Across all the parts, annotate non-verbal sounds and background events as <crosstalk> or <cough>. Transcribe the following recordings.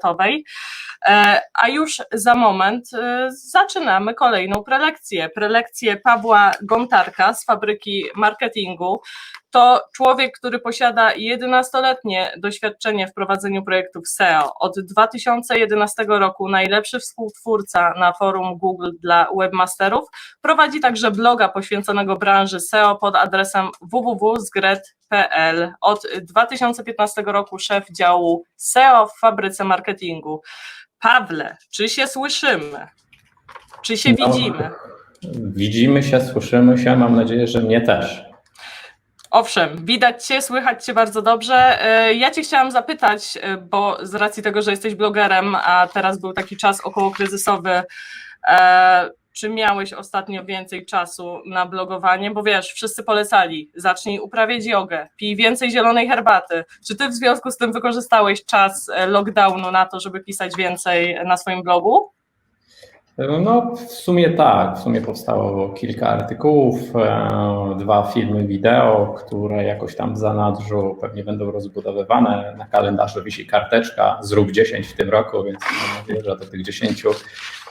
internetowej. E, A już za moment e, zaczynamy kolejną prelekcję. Prelekcję Pawła Gontarka z fabryki marketingu. To człowiek, który posiada 11-letnie doświadczenie w prowadzeniu projektów SEO. Od 2011 roku najlepszy współtwórca na forum Google dla webmasterów. Prowadzi także bloga poświęconego branży SEO pod adresem www.zgret.pl. Od 2015 roku szef działu SEO w fabryce marketingu. Pawle, czy się słyszymy? Czy się No, widzimy? Widzimy się, słyszymy się, mam nadzieję, że mnie też. Owszem, widać Cię, słychać Cię bardzo dobrze. E, Ja Cię chciałam zapytać, e, bo z racji tego, że jesteś blogerem, a teraz był taki czas okołokryzysowy, e, czy miałeś ostatnio więcej czasu na blogowanie? Bo wiesz, wszyscy polecali, zacznij uprawiać jogę, pij więcej zielonej herbaty. Czy Ty w związku z tym wykorzystałeś czas lockdownu na to, żeby pisać więcej na swoim blogu? No, w sumie tak. W sumie powstało kilka artykułów, e, dwa filmy wideo, które jakoś tam w zanadrzu pewnie będą rozbudowywane. Na kalendarzu wisi karteczka, zrób 10 w tym roku, więc mam nadzieję, że do tych 10,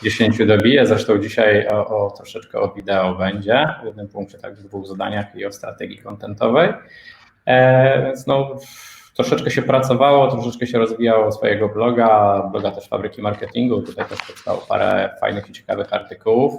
10 dobiję. Zresztą dzisiaj o, o troszeczkę o wideo będzie, w jednym punkcie, tak w dwóch zadaniach i o strategii kontentowej. E, Więc no, troszeczkę się pracowało, troszeczkę się rozwijało swojego bloga, bloga też fabryki marketingu. Tutaj też powstało parę fajnych i ciekawych artykułów.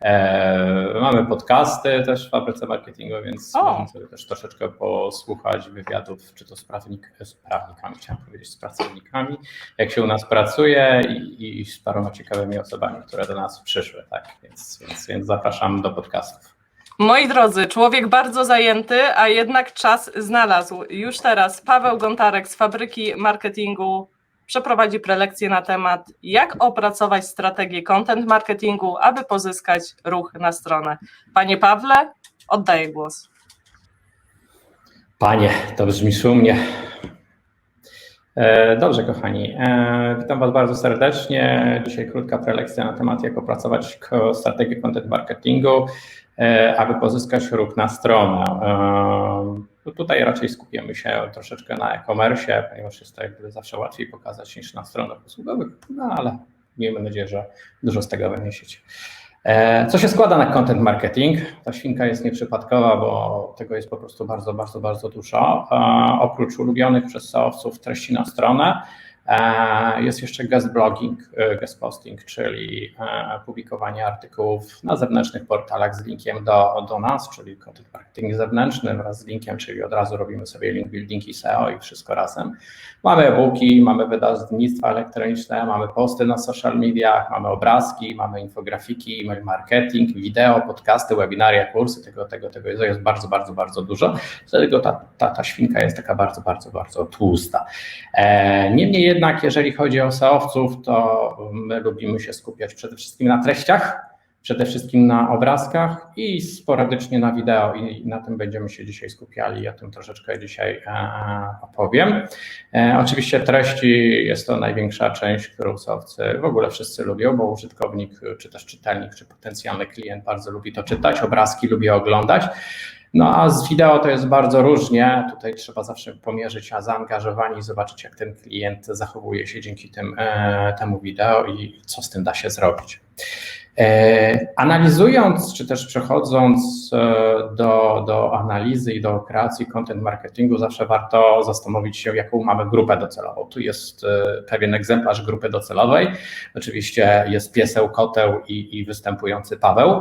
E, mamy podcasty też w fabryce marketingu, więc O. możemy sobie też troszeczkę posłuchać wywiadów, czy to z, prawnik, z prawnikami, chciałem powiedzieć, z pracownikami, jak się u nas pracuje i, i z paroma ciekawymi osobami, które do nas przyszły. Tak, więc, więc, więc zapraszam do podcastów. Moi drodzy, człowiek bardzo zajęty, a jednak czas znalazł. Już teraz Paweł Gontarek z fabryki marketingu przeprowadzi prelekcję na temat, jak opracować strategię content marketingu, aby pozyskać ruch na stronę. Panie Pawle, oddaję głos. Panie, to brzmi szumnie. E, Dobrze, kochani. E, Witam Was bardzo serdecznie. Dzisiaj krótka prelekcja na temat, jak opracować strategię content marketingu, e, aby pozyskać ruch na stronę. No Tutaj raczej skupimy się troszeczkę na e-commerce, ponieważ jest to jakby zawsze łatwiej pokazać niż na stronach usługowych, no ale miejmy nadzieję, że dużo z tego wyniesiecie. E, Co się składa na content marketing? Ta świnka jest nieprzypadkowa, bo tego jest po prostu bardzo, bardzo, bardzo dużo. E, Oprócz ulubionych przez SEOwców treści na stronę, jest jeszcze guest blogging, e, guest posting, czyli e, publikowanie artykułów na zewnętrznych portalach z linkiem do, do nas, czyli content marketing zewnętrzny wraz z linkiem, czyli od razu robimy sobie link building i SEO i wszystko razem. Mamy e-booki, mamy wydawnictwa elektroniczne, mamy posty na social mediach, mamy obrazki, mamy infografiki, e-mail marketing, wideo, podcasty, webinaria, kursy, tego, tego, tego jest, bardzo, bardzo, bardzo dużo. Dlatego ta, ta, ta świnka jest taka bardzo, bardzo, bardzo tłusta. E, Niemniej jednak, jeżeli chodzi o SEOwców, to my lubimy się skupiać przede wszystkim na treściach, przede wszystkim na obrazkach i sporadycznie na wideo i na tym będziemy się dzisiaj skupiali. O tym troszeczkę dzisiaj e, opowiem. E, Oczywiście treści jest to największa część, którą SEOwcy w ogóle wszyscy lubią, bo użytkownik, czy też czytelnik, czy potencjalny klient bardzo lubi to czytać, obrazki lubi oglądać. No a z wideo to jest bardzo różnie. Tutaj trzeba zawsze pomierzyć na zaangażowanie i zobaczyć, jak ten klient zachowuje się dzięki tym, e, temu wideo i co z tym da się zrobić. E, Analizując, czy też przechodząc e, do, do analizy i do kreacji content marketingu, zawsze warto zastanowić się, jaką mamy grupę docelową. Tu jest e, pewien egzemplarz grupy docelowej. Oczywiście jest pieseł, koteł i, i występujący Paweł.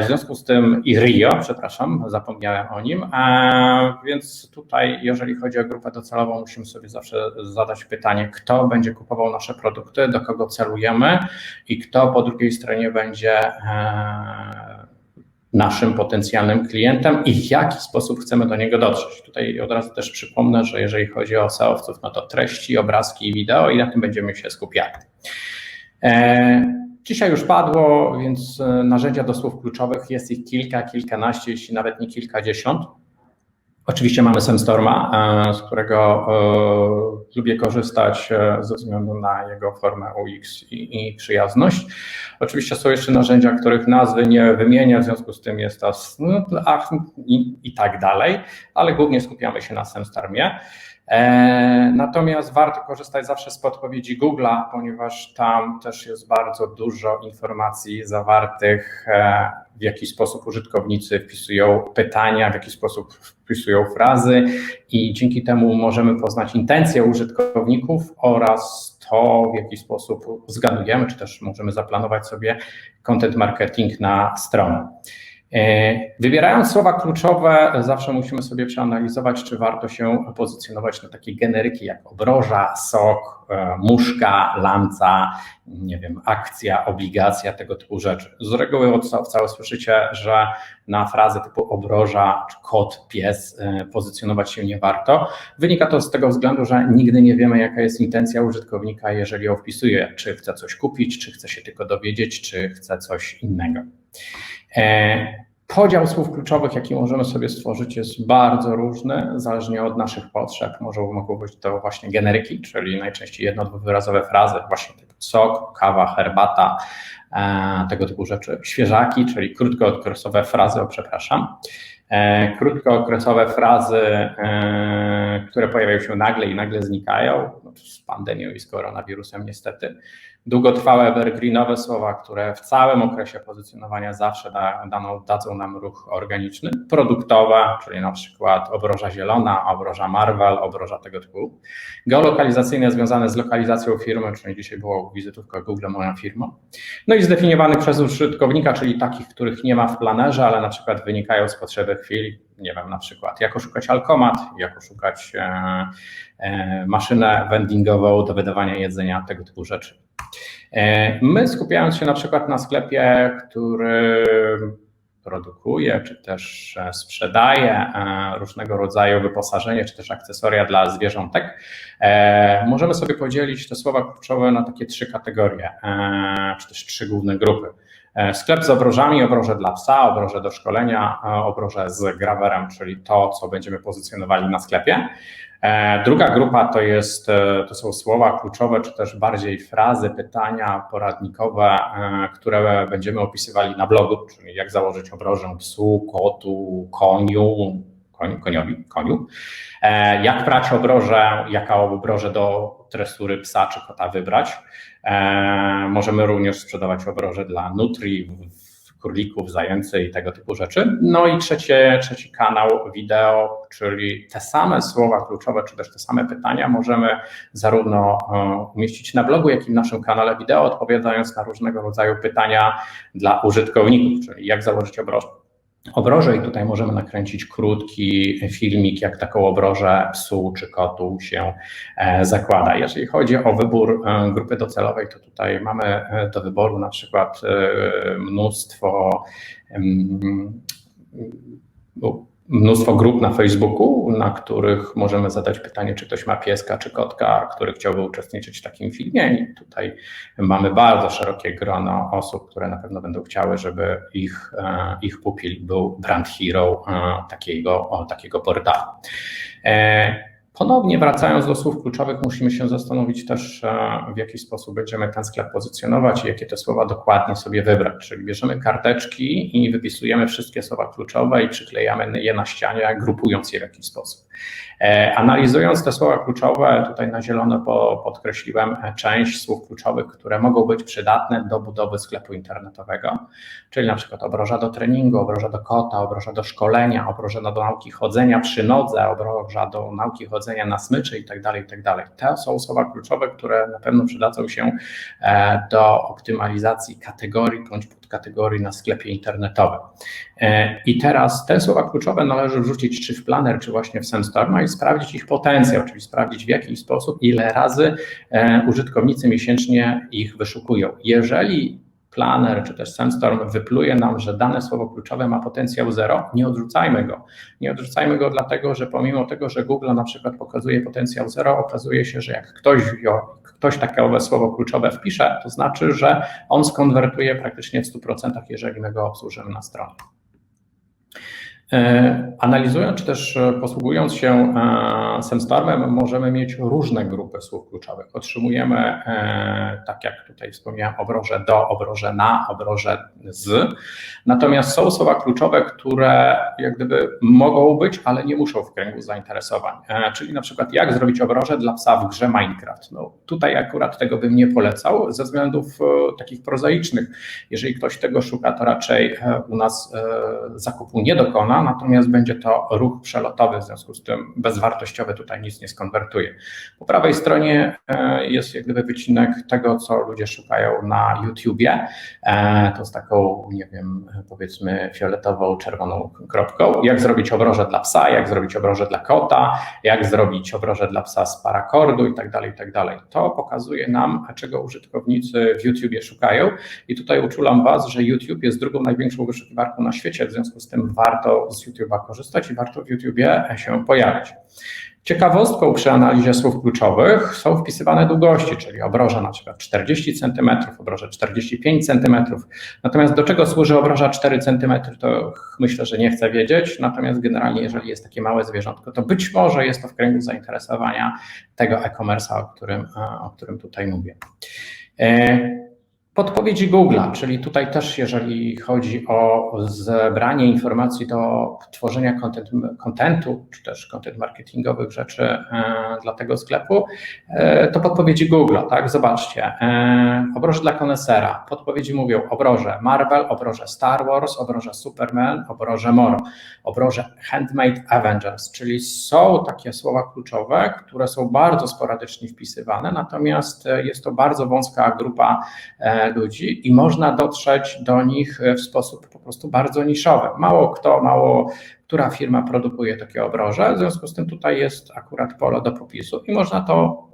W związku z tym i Rio, przepraszam, zapomniałem o nim. E, Więc tutaj, jeżeli chodzi o grupę docelową, musimy sobie zawsze zadać pytanie, kto będzie kupował nasze produkty, do kogo celujemy i kto po drugiej stronie będzie e, naszym potencjalnym klientem i w jaki sposób chcemy do niego dotrzeć. Tutaj od razu też przypomnę, że jeżeli chodzi o SEOwców, no to treści, obrazki i wideo i na tym będziemy się skupiali. E, Dzisiaj już padło, więc e, narzędzia do słów kluczowych jest ich kilka, kilkanaście, jeśli nawet nie kilkadziesiąt. Oczywiście mamy Sandstorma, e, z którego lubię korzystać e, ze względu na jego formę UX i, i przyjazność. Oczywiście są jeszcze narzędzia, których nazwy nie wymienię, w związku z tym jest ach, i, i tak dalej, ale głównie skupiamy się na SemStarmie. E, natomiast warto korzystać zawsze z podpowiedzi Google'a, ponieważ tam też jest bardzo dużo informacji zawartych, e, w jaki sposób użytkownicy wpisują pytania, w jaki sposób wpisują frazy i dzięki temu możemy poznać intencje użytkowników oraz to, w jaki sposób zgadujemy, czy też możemy zaplanować sobie content marketing na stronę. E, wybierając słowa kluczowe, zawsze musimy sobie przeanalizować, czy warto się pozycjonować na takie generyki jak obroża, sok, e, muszka, lanca, nie wiem, akcja, obligacja, tego typu rzeczy. Z reguły od całe słyszycie, że na frazy typu obroża, czy kot, pies e, pozycjonować się nie warto. Wynika to z tego względu, że nigdy nie wiemy, jaka jest intencja użytkownika, jeżeli ją wpisuje, czy chce coś kupić, czy chce się tylko dowiedzieć, czy chce coś innego. E, podział słów kluczowych, jaki możemy sobie stworzyć, jest bardzo różny, zależnie od naszych potrzeb. Może mogą być to właśnie generyki, czyli najczęściej jedno, dwuwyrazowe frazy, właśnie typu sok, kawa, herbata, e, tego typu rzeczy. Świeżaki, czyli krótkookresowe frazy, o przepraszam. E, krótkookresowe frazy, które pojawiają się nagle i nagle znikają, no, z pandemią i z koronawirusem niestety długotrwałe evergreenowe słowa, które w całym okresie pozycjonowania zawsze da, daną, dadzą nam ruch organiczny, produktowe, czyli na przykład obroża zielona, obroża Marvel, obroża tego typu, geolokalizacyjne związane z lokalizacją firmy, czyli dzisiaj było wizytówka Google moja firma, no i zdefiniowanych przez użytkownika, czyli takich, których nie ma w planerze, ale na przykład wynikają z potrzeby chwili, nie wiem, na przykład jak oszukać alkomat, jak oszukać e, e, maszynę vendingową do wydawania jedzenia, tego typu rzeczy. E, my skupiając się na przykład na sklepie, który produkuje, czy też sprzedaje różnego rodzaju wyposażenie, czy też akcesoria dla zwierzątek, możemy sobie podzielić te słowa kluczowe na takie trzy kategorie, czy też trzy główne grupy. Sklep z obrożami, obroże dla psa, obroże do szkolenia, obroże z grawerem, czyli to, co będziemy pozycjonowali na sklepie. E, druga grupa to, jest, e, to są słowa kluczowe, czy też bardziej frazy, pytania poradnikowe, e, które będziemy opisywali na blogu, czyli jak założyć obrożę psu, kotu, koniu, koniowi, koniu, jak brać obrożę, jaka obrożę do tresury psa czy kota wybrać. Możemy również sprzedawać obroże dla nutri, królików, zajęcy i tego typu rzeczy. No i trzecie, trzeci kanał wideo, czyli te same słowa kluczowe, czy też te same pytania możemy zarówno e, umieścić na blogu, jak i w naszym kanale wideo, odpowiadając na różnego rodzaju pytania dla użytkowników, czyli jak założyć obrożę obroże i tutaj możemy nakręcić krótki filmik, jak taką obrożę psu czy kotu się e, zakłada. Jeżeli chodzi o wybór e, grupy docelowej, to tutaj mamy e, do wyboru na przykład mnóstwo mnóstwo grup na Facebooku, na których możemy zadać pytanie, czy ktoś ma pieska czy kotka, który chciałby uczestniczyć w takim filmie. I tutaj mamy bardzo szerokie grono osób, które na pewno będą chciały, żeby ich, e, ich pupil był brand hero e, takiego, takiego portalu. Ponownie wracając do słów kluczowych, musimy się zastanowić też, e, w jaki sposób będziemy ten sklep pozycjonować i jakie te słowa dokładnie sobie wybrać. Czyli bierzemy karteczki i wypisujemy wszystkie słowa kluczowe i przyklejamy je na ścianie, grupując je w jakiś sposób. E, analizując te słowa kluczowe, tutaj na zielono podkreśliłem część słów kluczowych, które mogą być przydatne do budowy sklepu internetowego, czyli na przykład obroża do treningu, obroża do kota, obroża do szkolenia, obroża do nauki chodzenia przy nodze, obroża do nauki chodzenia na smyczy itd., itd. Te są słowa kluczowe, które na pewno przydadzą się e, do optymalizacji kategorii bądź podkategorii na sklepie internetowym. E, I teraz te słowa kluczowe należy wrzucić czy w planer, czy właśnie w SenseStorm i sprawdzić ich potencjał, czyli sprawdzić w jaki sposób, ile razy e, użytkownicy miesięcznie ich wyszukują. Jeżeli Planner czy też SendStorm wypluje nam, że dane słowo kluczowe ma potencjał zero, nie odrzucajmy go. Nie odrzucajmy go dlatego, że pomimo tego, że Google na przykład pokazuje potencjał zero, okazuje się, że jak ktoś, ktoś takie słowo kluczowe wpisze, to znaczy, że on skonwertuje praktycznie w 100%, jeżeli my go obsłużymy na stronie. Analizując czy też posługując się SEMStormem, możemy mieć różne grupy słów kluczowych. Otrzymujemy, tak jak tutaj wspomniałem, obroże do, obroże na, obroże z. Natomiast są słowa kluczowe, które jak gdyby mogą być, ale nie muszą w kręgu zainteresowań. Czyli na przykład jak zrobić obroże dla psa w grze Minecraft. No, tutaj akurat tego bym nie polecał ze względów takich prozaicznych. Jeżeli ktoś tego szuka, to raczej u nas zakupu nie dokona, natomiast będzie to ruch przelotowy, w związku z tym bezwartościowy tutaj nic nie skonwertuje. Po prawej stronie e, jest jak gdyby wycinek tego, co ludzie szukają na YouTubie. E, to z taką, nie wiem, powiedzmy fioletową, czerwoną kropką. Jak zrobić obroże dla psa, jak zrobić obroże dla kota, jak zrobić obroże dla psa z parakordu i tak dalej, i tak dalej. To pokazuje nam, czego użytkownicy w YouTubie szukają i tutaj uczulam Was, że YouTube jest drugą największą wyszukiwarką na świecie, w związku z tym warto z YouTube'a korzystać i warto w YouTubie się pojawić. Ciekawostką przy analizie słów kluczowych są wpisywane długości, czyli obroża na przykład 40 cm, obroża 45 cm. Natomiast do czego służy obroża 4 cm, to myślę, że nie chcę wiedzieć. Natomiast generalnie, jeżeli jest takie małe zwierzątko, to być może jest to w kręgu zainteresowania tego e-commerce'a, o którym, o którym tutaj mówię. Podpowiedzi Google'a, czyli tutaj też, jeżeli chodzi o zebranie informacji do tworzenia kontentu, czy też content marketingowych rzeczy e, dla tego sklepu, e, to podpowiedzi Google'a, tak? Zobaczcie. E, obroże dla konesera. Podpowiedzi mówią obroże Marvel, obroże Star Wars, obroże Superman, obroże Moro, obroże Handmade Avengers, czyli są takie słowa kluczowe, które są bardzo sporadycznie wpisywane, natomiast jest to bardzo wąska grupa ludzi i można dotrzeć do nich w sposób po prostu bardzo niszowy. Mało kto, mało która firma produkuje takie obroże, w związku z tym tutaj jest akurat pole do popisu i można to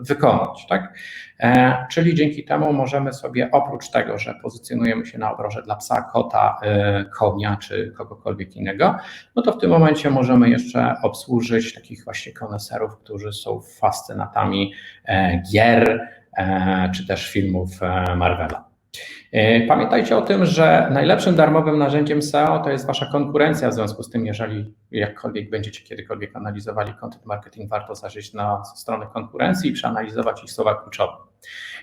wykonać. Tak? E, czyli dzięki temu możemy sobie oprócz tego, że pozycjonujemy się na obroże dla psa, kota, e, konia czy kogokolwiek innego, no to w tym momencie możemy jeszcze obsłużyć takich właśnie koneserów, którzy są fascynatami e, gier, E, czy też filmów e, Marvela. E, pamiętajcie o tym, że najlepszym darmowym narzędziem SEO to jest Wasza konkurencja, w związku z tym, jeżeli jakkolwiek będziecie kiedykolwiek analizowali content marketing, warto zajrzeć na stronę konkurencji i przeanalizować ich słowa kluczowe.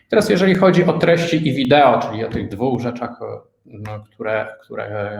Teraz jeżeli chodzi o treści i wideo, czyli o tych dwóch rzeczach, no, które, które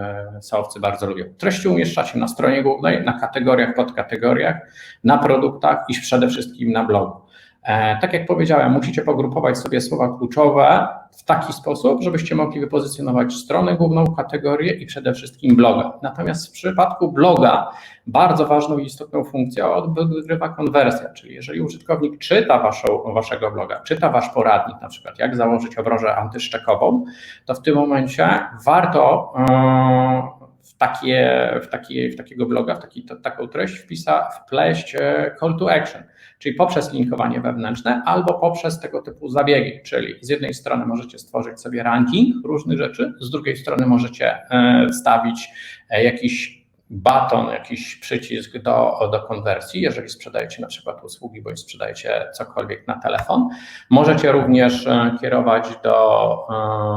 SEOwcy bardzo lubią. Treści umieszczacie na stronie głównej, na kategoriach, podkategoriach, na produktach i przede wszystkim na blogu. E, tak jak powiedziałem, musicie pogrupować sobie słowa kluczowe w taki sposób, żebyście mogli wypozycjonować stronę główną, kategorię i przede wszystkim bloga. Natomiast w przypadku bloga bardzo ważną i istotną funkcję odgrywa konwersja, czyli jeżeli użytkownik czyta waszą, waszego bloga, czyta wasz poradnik, na przykład jak założyć obrożę antyszczekową, to w tym momencie warto yy, w, takie, w, takie, w takiego bloga, w taki, taką treść wpisa, wpleść e, call to action czyli poprzez linkowanie wewnętrzne albo poprzez tego typu zabiegi, czyli z jednej strony możecie stworzyć sobie ranking różnych rzeczy, z drugiej strony możecie e, wstawić e, jakiś baton, jakiś przycisk do, do konwersji, jeżeli sprzedajecie na przykład usługi, bądź sprzedajecie cokolwiek na telefon. Możecie również e, kierować do,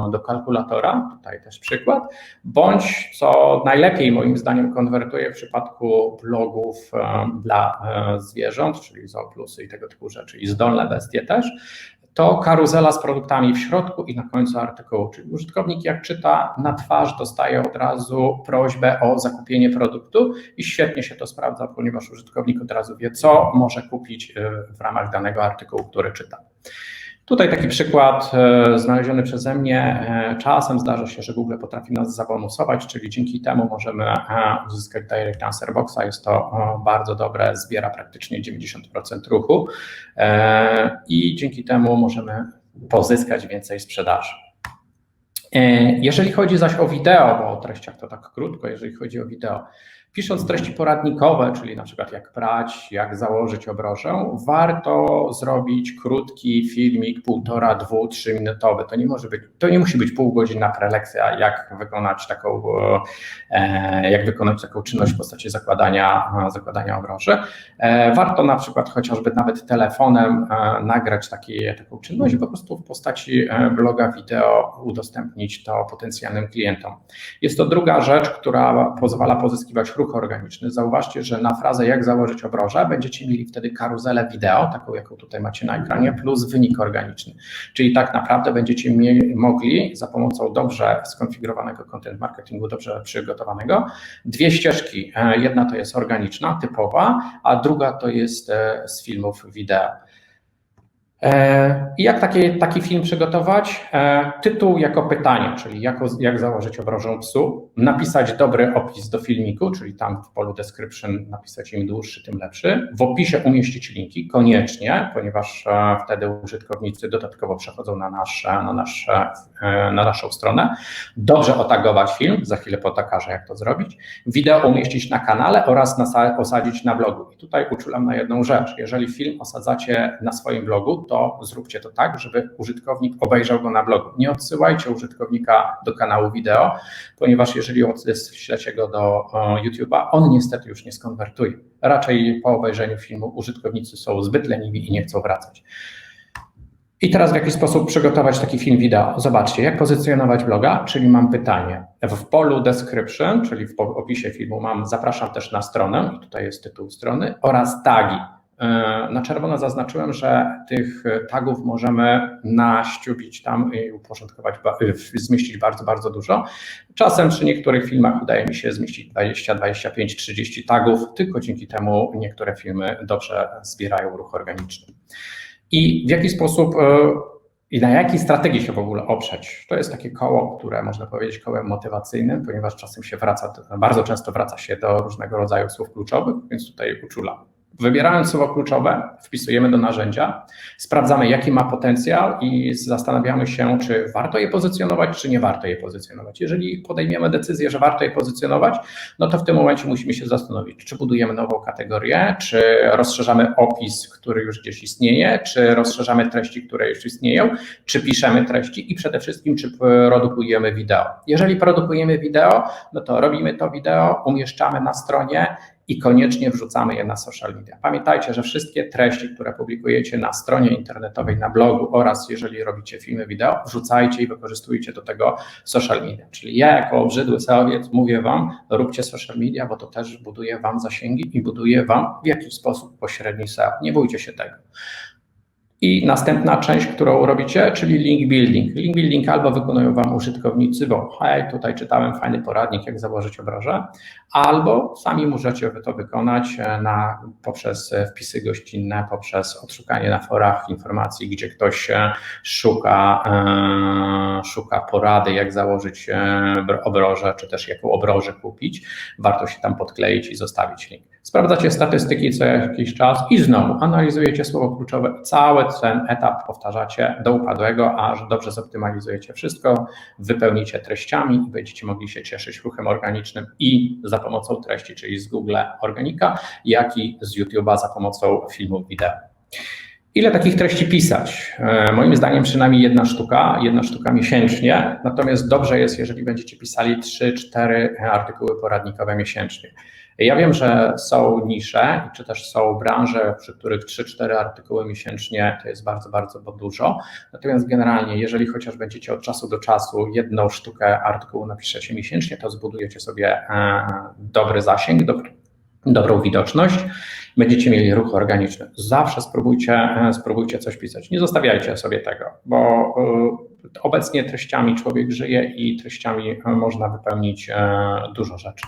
e, do kalkulatora, tutaj też przykład, bądź co najlepiej moim zdaniem konwertuje w przypadku blogów e, dla zwierząt, czyli zooplusy i tego typu rzeczy i zdolne bestie też, to karuzela z produktami w środku i na końcu artykułu. Czyli użytkownik jak czyta na twarz dostaje od razu prośbę o zakupienie produktu i świetnie się to sprawdza, ponieważ użytkownik od razu wie, co może kupić y, w ramach danego artykułu, który czyta. Tutaj taki przykład e, znaleziony przeze mnie. E, czasem zdarza się, że Google potrafi nas zabonusować, czyli dzięki temu możemy e, uzyskać Direct Answer Boxa. Jest to bardzo dobre, zbiera praktycznie 90% ruchu i dzięki temu możemy pozyskać więcej sprzedaży. Jeżeli chodzi zaś o wideo, bo o treściach to tak krótko, jeżeli chodzi o wideo, Pisząc treści poradnikowe, czyli na przykład jak prać, jak założyć obrożę, warto zrobić krótki filmik, półtora, dwu, trzy minutowy. To nie może być, to nie musi być półgodzinna prelekcja, jak wykonać taką, e, jak wykonać taką czynność w postaci zakładania, zakładania obroży. E, warto na przykład chociażby nawet telefonem e, nagrać taki, taką czynność po prostu w postaci bloga wideo udostępnić to potencjalnym klientom. Jest to druga rzecz, która pozwala pozyskiwać ruch organiczny. Zauważcie, że na frazę jak założyć obrożę będziecie mieli wtedy karuzelę wideo, taką jaką tutaj macie na ekranie, plus wynik organiczny. Czyli tak naprawdę będziecie mieli, mogli za pomocą dobrze skonfigurowanego content marketingu, dobrze przygotowanego, dwie ścieżki. E, jedna to jest organiczna, typowa, a druga to jest e, z filmów wideo. E, I jak taki, taki film przygotować? E, tytuł jako pytanie, czyli jako, jak założyć obrożę psu, napisać dobry opis do filmiku, czyli tam w polu description napisać im dłuższy, tym lepszy. W opisie umieścić linki, koniecznie, ponieważ e, wtedy użytkownicy dodatkowo przechodzą na, nasze, na, nasze, na naszą stronę. Dobrze otagować film, za chwilę pokażę jak to zrobić. Wideo umieścić na kanale oraz osadzić na blogu. I tutaj uczulam na jedną rzecz. Jeżeli film osadzacie na swoim blogu, to zróbcie to tak, żeby użytkownik obejrzał go na blogu. Nie odsyłajcie użytkownika do kanału wideo, ponieważ jeżeli odślecie go do YouTube'a, on niestety już nie skonwertuje. Raczej po obejrzeniu filmu użytkownicy są zbyt leniwi i nie chcą wracać. I teraz w jaki sposób przygotować taki film wideo? Zobaczcie, jak pozycjonować bloga, czyli mam pytanie. W polu description, czyli w opisie filmu mam zapraszam też na stronę, tutaj jest tytuł strony, oraz tagi. E, na czerwono zaznaczyłem, że tych tagów możemy naściubić tam i uporządkować, zmieścić bardzo, bardzo dużo. Czasem przy niektórych filmach udaje mi się zmieścić 20, 25, 30 tagów, tylko dzięki temu niektóre filmy dobrze zbierają ruch organiczny. I w jaki sposób e, i na jakiej strategii się w ogóle oprzeć? To jest takie koło, które można powiedzieć kołem motywacyjnym, ponieważ czasem się wraca, bardzo często wraca się do różnego rodzaju słów kluczowych, więc tutaj uczulam. Wybierając słowo kluczowe, wpisujemy do narzędzia, sprawdzamy, jaki ma potencjał i zastanawiamy się, czy warto je pozycjonować, czy nie warto je pozycjonować. Jeżeli podejmiemy decyzję, że warto je pozycjonować, no to w tym momencie musimy się zastanowić, czy budujemy nową kategorię, czy rozszerzamy opis, który już gdzieś istnieje, czy rozszerzamy treści, które już istnieją, czy piszemy treści i przede wszystkim, czy produkujemy wideo. Jeżeli produkujemy wideo, no to robimy to wideo, umieszczamy na stronie i koniecznie wrzucamy je na social media. Pamiętajcie, że wszystkie treści, które publikujecie na stronie internetowej, na blogu oraz jeżeli robicie filmy wideo, wrzucajcie i wykorzystujcie do tego social media. Czyli ja jako obrzydły seowiec mówię Wam, róbcie social media, bo to też buduje Wam zasięgi i buduje Wam w jakiś sposób pośredni SEO. Nie bójcie się tego. I następna część, którą robicie, czyli link building. Link building albo wykonują Wam użytkownicy, bo hej, tutaj czytałem fajny poradnik, jak założyć obroże, albo sami możecie to wykonać e, na, poprzez e, wpisy gościnne, poprzez odszukanie na forach informacji, gdzie ktoś e, szuka, szuka porady, jak założyć obroże, czy też jaką obrożę kupić. Warto się tam podkleić i zostawić link. Sprawdzacie statystyki co jakiś czas i znowu analizujecie słowo kluczowe cały ten etap powtarzacie do upadłego, aż dobrze zoptymalizujecie wszystko, wypełnicie treściami i będziecie mogli się cieszyć ruchem organicznym i za pomocą treści, czyli z Google Organika, jak i z YouTube'a za pomocą filmów wideo. Ile takich treści pisać? E, moim zdaniem przynajmniej jedna sztuka, jedna sztuka miesięcznie, natomiast dobrze jest, jeżeli będziecie pisali 3-4 artykuły poradnikowe miesięcznie. Ja wiem, że są nisze, czy też są branże, przy których 3-4 artykuły miesięcznie to jest bardzo, bardzo dużo. Natomiast generalnie, jeżeli chociaż będziecie od czasu do czasu jedną sztukę artykułu napiszecie miesięcznie, to zbudujecie sobie e, dobry zasięg, dobry, dobrą widoczność będziecie mieli ruch organiczny. Zawsze spróbujcie, e, spróbujcie coś pisać. Nie zostawiajcie sobie tego, bo e, obecnie treściami człowiek żyje i treściami można wypełnić dużo rzeczy.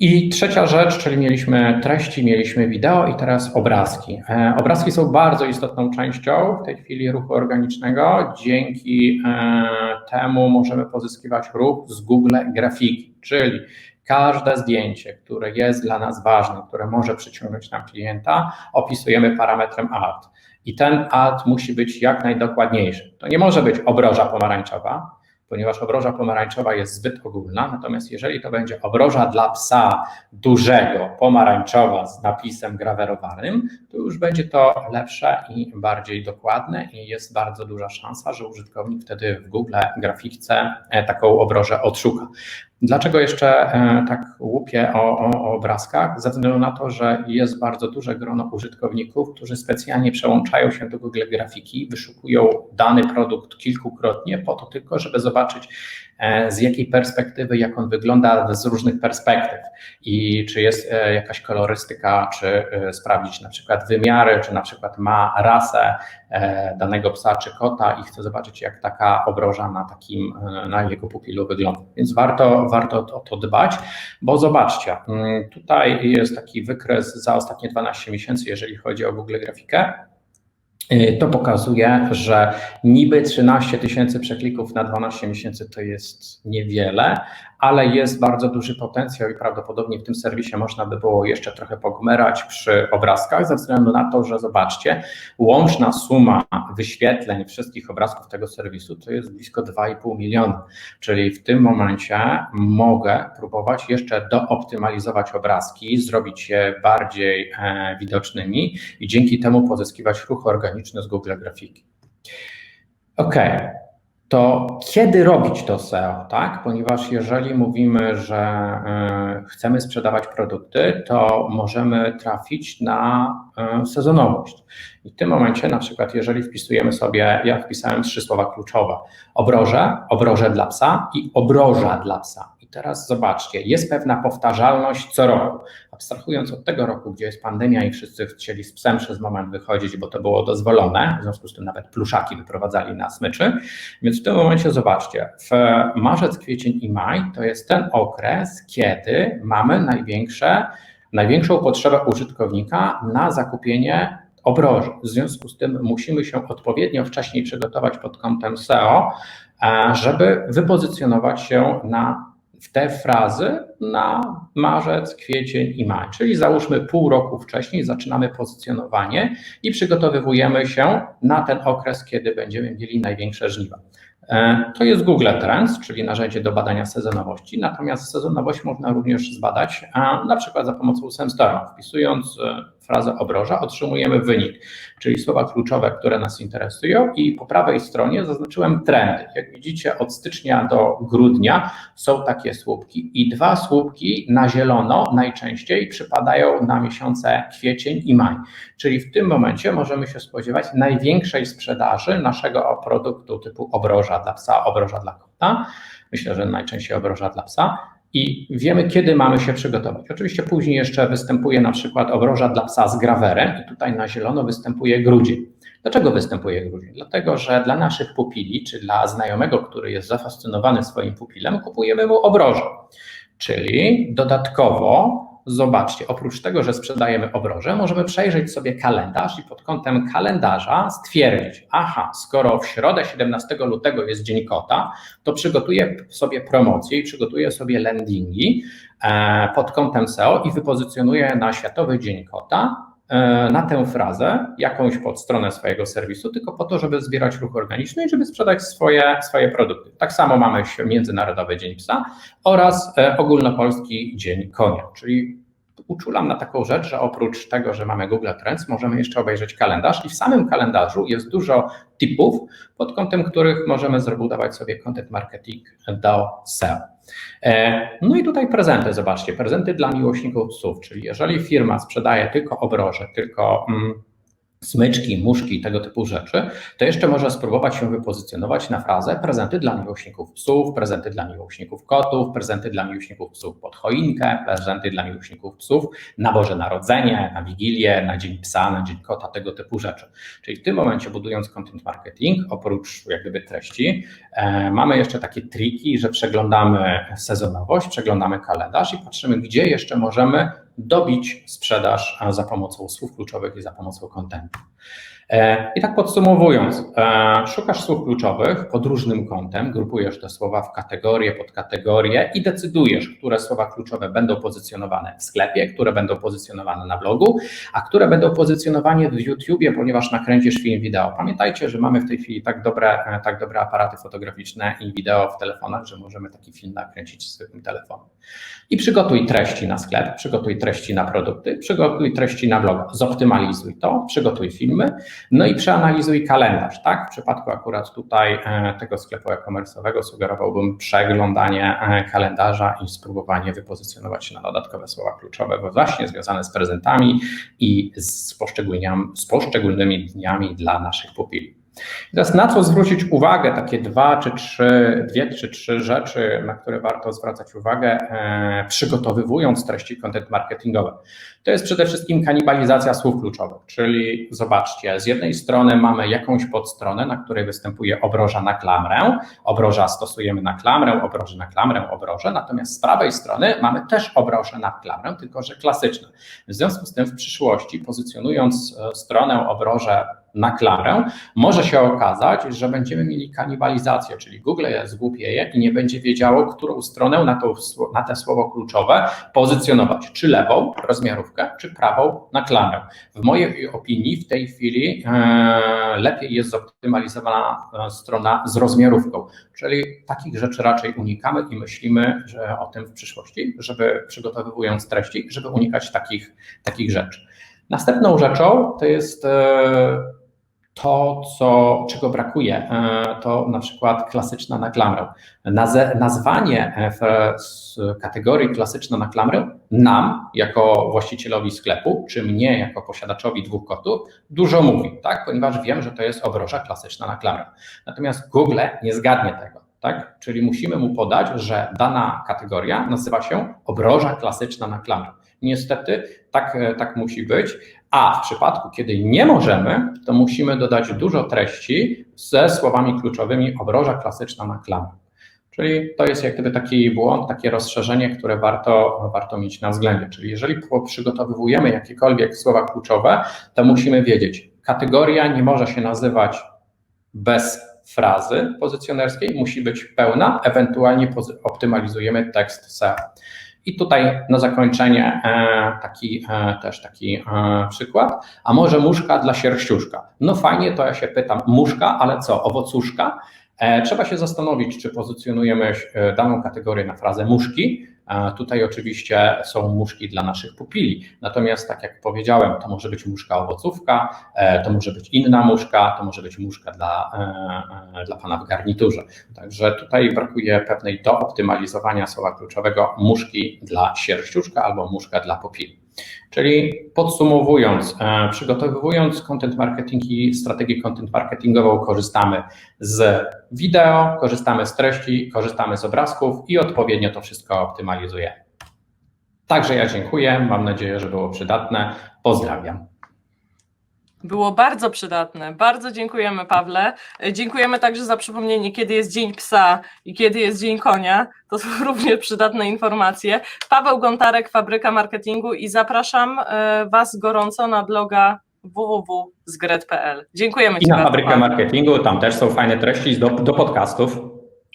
I trzecia rzecz, czyli mieliśmy treści, mieliśmy wideo i teraz obrazki. E, obrazki są bardzo istotną częścią w tej chwili ruchu organicznego. Dzięki e, temu możemy pozyskiwać ruch z Google grafiki, czyli każde zdjęcie, które jest dla nas ważne, które może przyciągnąć nam klienta, opisujemy parametrem alt. I ten alt musi być jak najdokładniejszy. To nie może być obroża pomarańczowa, ponieważ obroża pomarańczowa jest zbyt ogólna, natomiast jeżeli to będzie obroża dla psa dużego, pomarańczowa z napisem grawerowanym, to już będzie to lepsze i bardziej dokładne i jest bardzo duża szansa, że użytkownik wtedy w Google grafice e, taką obrożę odszuka. Dlaczego jeszcze e, tak łupię o, o, o obrazkach? Ze względu na to, że jest bardzo duże grono użytkowników, którzy specjalnie przełączają się do Google Grafiki, wyszukują dany produkt kilkukrotnie po to tylko, żeby zobaczyć z jakiej perspektywy, jak on wygląda z różnych perspektyw i czy jest e, jakaś kolorystyka, czy sprawdzić na przykład wymiary, czy na przykład ma rasę danego psa czy kota i chce zobaczyć, jak taka obroża na takim, na jego pupilu wygląda. Więc warto, warto o to dbać, bo zobaczcie, mm, tutaj jest taki wykres za ostatnie 12 miesięcy, jeżeli chodzi o Google Grafikę. Y, to pokazuje, że niby 13 tysięcy przeklików na 12 miesięcy to jest niewiele, ale jest bardzo duży potencjał i prawdopodobnie w tym serwisie można by było jeszcze trochę pogmerać przy obrazkach, ze względu na to, że zobaczcie, łączna suma wyświetleń wszystkich obrazków tego serwisu to jest blisko 2,5 miliona, czyli w tym momencie mogę próbować jeszcze dooptymalizować obrazki, zrobić je bardziej e, widocznymi i dzięki temu pozyskiwać ruch organiczny z Google Grafiki. OK, to kiedy robić to SEO, tak? Ponieważ jeżeli mówimy, że y, chcemy sprzedawać produkty, to możemy trafić na y, sezonowość. I w tym momencie, na przykład, jeżeli wpisujemy sobie, ja wpisałem trzy słowa kluczowe: obroże, obroże dla psa i obroża dla psa. Teraz zobaczcie, jest pewna powtarzalność co roku. Abstrahując od tego roku, gdzie jest pandemia i wszyscy chcieli z psem przez moment wychodzić, bo to było dozwolone, w związku z tym nawet pluszaki wyprowadzali na smyczy. Więc w tym momencie zobaczcie, w marzec, kwiecień i maj to jest ten okres, kiedy mamy największe, największą potrzebę użytkownika na zakupienie obroży. W związku z tym musimy się odpowiednio wcześniej przygotować pod kątem SEO, żeby wypozycjonować się na w te frazy na marzec, kwiecień i maj. Czyli załóżmy pół roku wcześniej zaczynamy pozycjonowanie i przygotowujemy się na ten okres, kiedy będziemy mieli największe żniwa. E, to jest Google Trends, czyli narzędzie do badania sezonowości, natomiast sezonowość można również zbadać na przykład za pomocą Senstora. Wpisując e, frazę obroża otrzymujemy wynik, czyli słowa kluczowe, które nas interesują i po prawej stronie zaznaczyłem trendy. Jak widzicie od stycznia do grudnia są takie słupki i dwa słupki na zielono najczęściej przypadają na miesiące kwiecień i maj. Czyli w tym momencie możemy się spodziewać największej sprzedaży naszego produktu typu obroża dla psa, obroża dla kota. Myślę, że najczęściej obroża dla psa i wiemy, kiedy mamy się przygotować. Oczywiście później jeszcze występuje na przykład obroża dla psa z grawerem i tutaj na zielono występuje grudzień. Dlaczego występuje grudzień? Dlatego, że dla naszych pupili, czy dla znajomego, który jest zafascynowany swoim pupilem, kupujemy mu obrożę. Czyli dodatkowo Zobaczcie, oprócz tego, że sprzedajemy obroże, możemy przejrzeć sobie kalendarz i pod kątem kalendarza stwierdzić, aha, skoro w środę 17 lutego jest Dzień Kota, to przygotuję sobie promocję i przygotuję sobie landingi e, pod kątem SEO i wypozycjonuję na Światowy Dzień Kota na tę frazę jakąś podstronę swojego serwisu, tylko po to, żeby zbierać ruch organiczny i żeby sprzedać swoje, swoje produkty. Tak samo mamy Międzynarodowy Dzień Psa oraz e, Ogólnopolski Dzień Konia, czyli uczulam na taką rzecz, że oprócz tego, że mamy Google Trends, możemy jeszcze obejrzeć kalendarz i w samym kalendarzu jest dużo tipów, pod kątem których możemy zbudować sobie content marketing do SEO. E, no i tutaj prezenty, zobaczcie, prezenty dla miłośników psów, czyli jeżeli firma sprzedaje tylko obroże, tylko mm, smyczki, muszki, tego typu rzeczy, to jeszcze można spróbować się wypozycjonować na frazę prezenty dla miłośników psów, prezenty dla miłośników kotów, prezenty dla miłośników psów pod choinkę, prezenty dla miłośników psów na Boże Narodzenie, na Wigilię, na Dzień Psa, na Dzień Kota, tego typu rzeczy. Czyli w tym momencie budując content marketing, oprócz jak gdyby treści, e, mamy jeszcze takie triki, że przeglądamy sezonowość, przeglądamy kalendarz i patrzymy, gdzie jeszcze możemy dobić sprzedaż za pomocą słów kluczowych i za pomocą kontentu. E, I tak podsumowując, e, szukasz słów kluczowych pod różnym kątem, grupujesz te słowa w kategorie, podkategorie i decydujesz, które słowa kluczowe będą pozycjonowane w sklepie, które będą pozycjonowane na blogu, a które będą pozycjonowane w YouTubie, ponieważ nakręcisz film wideo. Pamiętajcie, że mamy w tej chwili tak dobre, e, tak dobre aparaty fotograficzne i wideo w telefonach, że możemy taki film nakręcić zwykłym telefonem. I przygotuj treści na sklep, przygotuj treści na produkty, przygotuj treści na bloga, zoptymalizuj to, przygotuj filmy, no i przeanalizuj kalendarz, tak? W przypadku akurat tutaj e, tego sklepu e-commerce'owego sugerowałbym przeglądanie e, kalendarza i spróbowanie wypozycjonować się na dodatkowe słowa kluczowe, bo właśnie związane z prezentami i z, z poszczególnymi dniami dla naszych pupili. I Teraz na co zwrócić uwagę, takie dwa czy trzy, dwie czy trzy rzeczy, na które warto zwracać uwagę, e, przygotowywując treści content marketingowe. To jest przede wszystkim kanibalizacja słów kluczowych, czyli zobaczcie, z jednej strony mamy jakąś podstronę, na której występuje obroża na klamrę, obroża stosujemy na klamrę, obroże na klamrę, obroże, natomiast z prawej strony mamy też obroże na klamrę, tylko że klasyczne. W związku z tym w przyszłości, pozycjonując e, stronę obroże na klamrę, może się okazać, że będziemy mieli kanibalizację, czyli Google zgłupieje i nie będzie wiedziało, którą stronę na, to, na te słowo kluczowe pozycjonować, czy lewą rozmiarówkę, czy prawą na klamrę. W mojej opinii w tej chwili e, lepiej jest zoptymalizowana e, strona z rozmiarówką, czyli takich rzeczy raczej unikamy i myślimy że o tym w przyszłości, żeby przygotowując treści, żeby unikać takich, takich rzeczy. Następną rzeczą to jest e, to, co, czego brakuje, e, to na przykład klasyczna na klamrę. Nazwanie e, w kategorii klasyczna na klamrę nam, jako właścicielowi sklepu, czy mnie, jako posiadaczowi dwóch kotów, dużo mówi, tak? ponieważ wiem, że to jest obroża klasyczna na klamrę. Natomiast Google nie zgadnie tego. Tak? Czyli musimy mu podać, że dana kategoria nazywa się obroża klasyczna na klamrę. Niestety tak, e, tak musi być, a w przypadku, kiedy nie możemy, to musimy dodać dużo treści ze słowami kluczowymi obroża klasyczna na klamrę. Czyli to jest jak gdyby taki błąd, takie rozszerzenie, które warto, warto mieć na względzie. Czyli jeżeli przygotowujemy jakiekolwiek słowa kluczowe, to musimy wiedzieć, kategoria nie może się nazywać bez frazy pozycjonerskiej, musi być pełna, ewentualnie optymalizujemy tekst SEO. I tutaj na zakończenie e, taki e, też taki e, przykład. A może muszka dla sierściuszka? No fajnie, to ja się pytam, muszka, ale co, owocuszka? Trzeba się zastanowić, czy pozycjonujemy daną kategorię na frazę muszki. Tutaj oczywiście są muszki dla naszych pupili. Natomiast, tak jak powiedziałem, to może być muszka owocówka, e, to może być inna muszka, to może być muszka dla, e, e, dla pana w garniturze. Także tutaj brakuje pewnej dooptymalizowania słowa kluczowego muszki dla sierściuszka albo muszka dla pupili. Czyli podsumowując, e, przygotowując content marketing i strategię content marketingową, korzystamy z wideo, korzystamy z treści, korzystamy z obrazków i odpowiednio to wszystko optymalizujemy. Także ja dziękuję, mam nadzieję, że było przydatne. Pozdrawiam. Było bardzo przydatne. Bardzo dziękujemy, Pawle. Dziękujemy także za przypomnienie, kiedy jest Dzień Psa i kiedy jest Dzień Konia. To są <laughs> również przydatne informacje. Paweł Gontarek, Fabryka Marketingu i zapraszam e, Was gorąco na bloga www.zgret.pl. Dziękujemy I Ci na bardzo, fabrykę Paweł. marketingu, tam też są fajne treści do, do podcastów.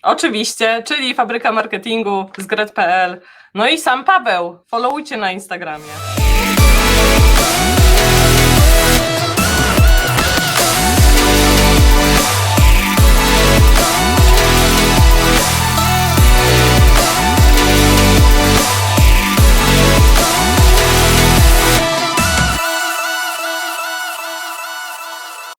Oczywiście, czyli Fabryka Marketingu, zgret.pl. No i sam Paweł. Followujcie na Instagramie.